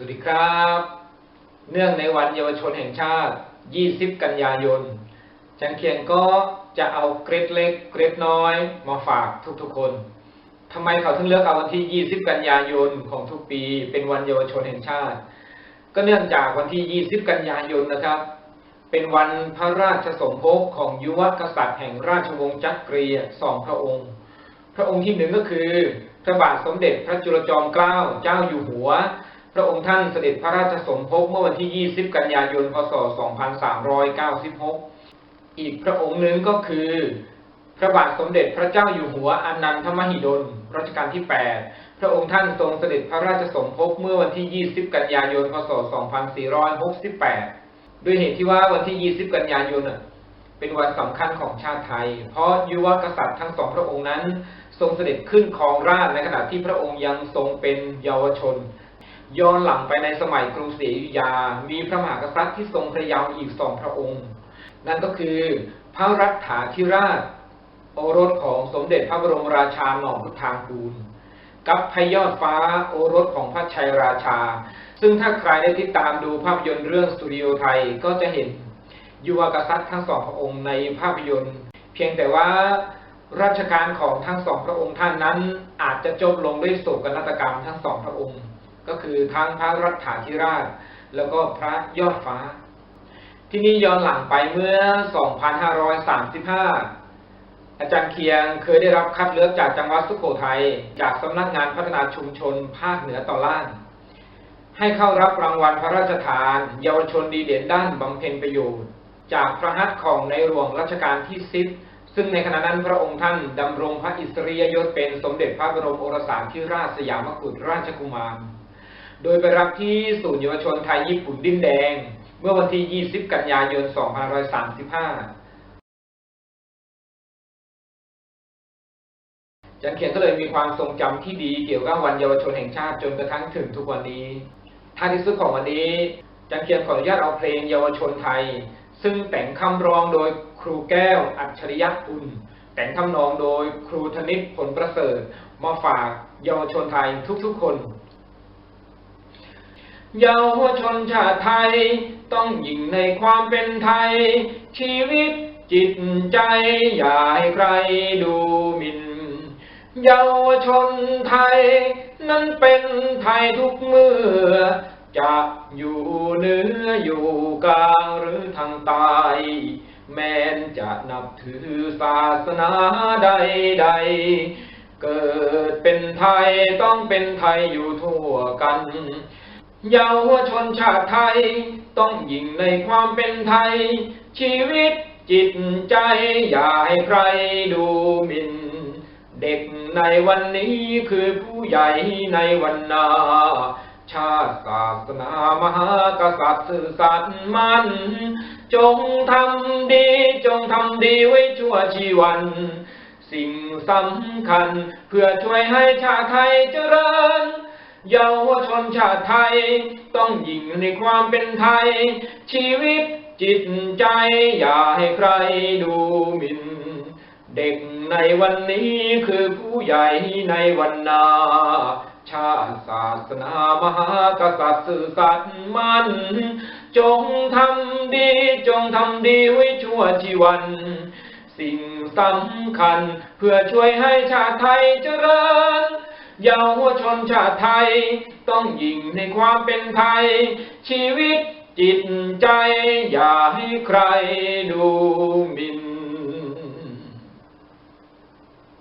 สวัสดีครับ เนื่องในวันเยาวชนแห่งชาติ 20 กันยายน จังเขียนก็จะเอาเกร็ดเล็กเกร็ดน้อยมาฝากทุกๆคนทำไมเขาถึงเลือกเอาวันที่ 20 กันยายนของทุกปี เป็นวันเยาวชนแห่งชาติ ก็เนื่องจากวันที่ 20 กันยายนนะครับ เป็นวันพระราชสมภพของยุวกษัตริย์แห่งราชวงศ์จักรีสองพระองค์ พระองค์ที่หนึ่งก็คือพระบาทสมเด็จพระจุลจอมเกล้าเจ้าอยู่หัว ระองค์ท่านเสด็จพระราชสมภพเมื่อวันที่ 20 กันยายน พศ 2396 อีกพระองค์หนึ่งก็คือ พระบาทสมเด็จพระเจ้าอยู่หัวอนันทมหิดลรัชกาลที่ 8 พระองค์ท่านทรงเสด็จพระราชสมภพเมื่อวันที่ 20 กันยายน พศ 2468 ด้วยเหตุที่ว่าวันที่ 20 กันยายนเป็นวันสำคัญของชาติไทย เพราะยุวกษัตริย์ทั้งสองพระองค์นั้น ทรงเสด็จขึ้นครองราชในขณะที่พระองค์ยังทรงเป็นเยาวชน ย้อนหลังไปในสมัยกรุงศรีอยุธยา มีพระมหากษัตริย์ที่ทรงพระเยาว์อีกสองพระองค์ นั่นก็คือพระรัตถาธิราช โอรสของสมเด็จพระบรมราชาหน่อมพุทธางกูล กับพยอดฟ้าโอรสของพระชัยราชา ซึ่งถ้าใครได้ติดตามดูภาพยนตร์เรื่องสตูดิโอไทยก็จะเห็นยุวกษัตริย์ทั้งสองพระองค์ในภาพยนตร์ เพียงแต่ว่าราชการของทั้งสองพระองค์ท่านนั้นอาจจะจบลงด้วยโศกนาฏกรรมทั้งสองพระองค์ ก็คือทั้งพระรัตถาธิราช แล้วก็พระยอดฟ้า ที่นี่ย้อนหลังไปเมื่อ 2535 อาจารย์เคียงเคยได้รับคัดเลือกจากจังหวัดสุโขทัยจากสำนักงานพัฒนาชุมชนภาคเหนือตอนล่าง ให้เข้ารับรางวัลพระราชทาน เยาวชนดีเด่นด้านบำเพ็ญประโยชน์ จากพระหัตถ์ของในหลวงรัชกาลที่สิบซึ่งในขณะนั้นพระองค์ท่านดำรงพระอิสริยยศเป็นสมเด็จพระบรมโอรสาธิราชสยามกุฎราชกุมาร โดยไปรับที่ศูนย์เยาวชนไทยญี่ปุ่นดินแดง เมื่อวันที่ 20 กันยายน 2535 จันเขียนก็เลยมีความทรงจำที่ดีเกี่ยวกับวันเยาวชนแห่งชาติจนกระทั่งถึงทุกวันนี้ท้ายที่สุดของวันนี้ จันเขียนขออนุญาตเอาเพลงเยาวชนไทย ซึ่งแต่งคำร้องโดยครูแก้วอัจฉริยะอุ่นแต่งทำนองโดยครูธนิตผลประเสริฐมาฝากเยาวชนไทยทุกๆคน เยาวชนชาติไทย ต้องยิ่งในความเป็นไทย ชีวิตจิตใจอย่าให้ใครดูหมิ่นเยาวชนไทย นั้นเป็นไทยทุกเมื่อ จะอยู่เหนืออยู่กลางหรือทางใต้แม้นจะนับถือศาสนาใดใดเกิดเป็นไทยต้องเป็นไทยอยู่ทั่วกัน เยาวชนชาติไทย ต้องยิ่งในความเป็นไทย ชีวิตจิตใจอย่าให้ใครดูหมิ่น เด็กในวันนี้คือผู้ใหญ่ในวันหน้า ชาติศาสนามหากษัตริย์สื่อสัตย์มันจงทำดีจงทำดีไว้ชั่วชีวัน สิ่งสำคัญเพื่อช่วยให้ชาติไทยเจริญ เยาวชนชาติไทย ต้องยิ่งในความเป็นไทย ชีวิตจิตใจอย่าให้ใครดูหมิ่น เด็กในวันนี้คือผู้ใหญ่ในวันหน้าชาติศาสนามหากษัตริย์สื่อสัตย์มันจงทำดีจงทำดีไว้ชั่วชีวัน สิ่งสำคัญเพื่อช่วยให้ชาติไทยเจริญ เยาวชนชาติไทย ต้องยิ่งในความเป็นไทย ชีวิตจิตใจ อย่าให้ใครดูหมิ่น